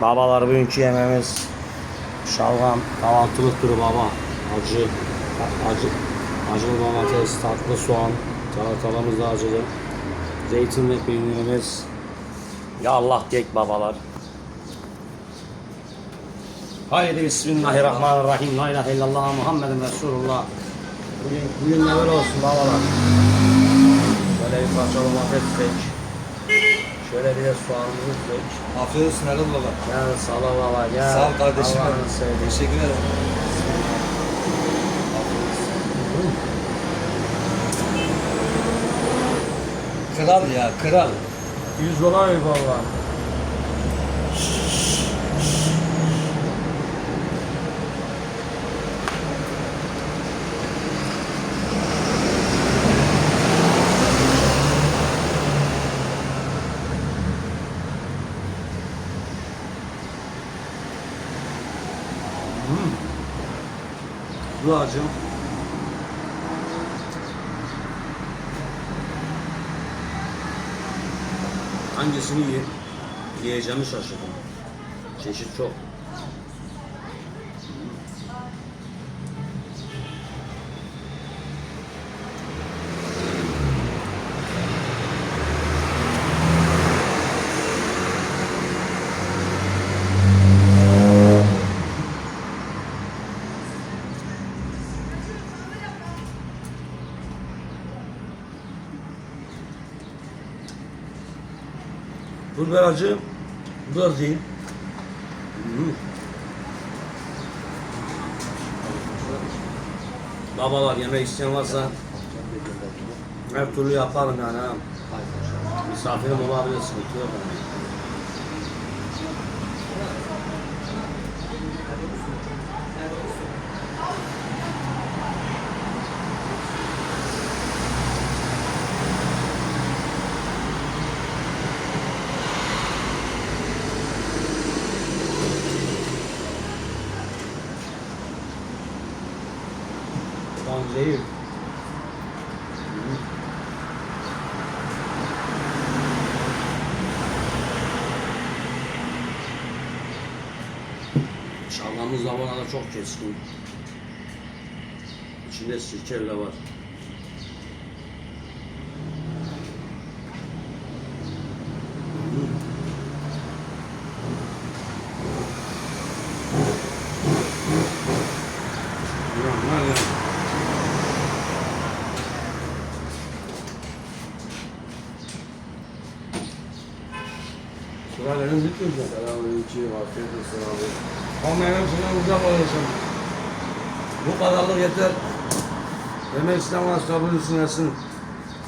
Babalar bugünkü yemeğimiz şalgam kahvaltılık turu baba. Acı, acı, acılı domates, tatlı soğan, salatamız da acılı. Zeytin ve peynirimiz. Ya Allah kek babalar. Haydi Bismillahirrahmanirrahim. La ilahe illallah Muhammedun Resulullah. Bugün, bugün ne böyle olsun babalar. Böyle bir parça domates seç. Şöyle bir de soğanımızı seç. Afiyet olsun Erdal baba. Gel sala baba gel. Sağ ol kardeşim. Allah'ını seveyim. Teşekkür ederim. Kral ya kral. 100 dolar mı valla? Bu acım. Hangisini yiyeyim? Yiyeceğimi şaşırdım. Çeşit çok. Bu biber acı, bu da değil. Babalar yemek isteyen varsa her türlü yaparım yani. Misafirim olabilir sıkıntı yok. Yani. Tamam zehir. Şalgamımız da çok keskin. İçinde sirke var ya. Benim bitmeyecek. Selamünaleyküm. Afiyet olsun abi. Sana uzak olasın. Bu kadarlık yeter. Demek istemez kabul etsin.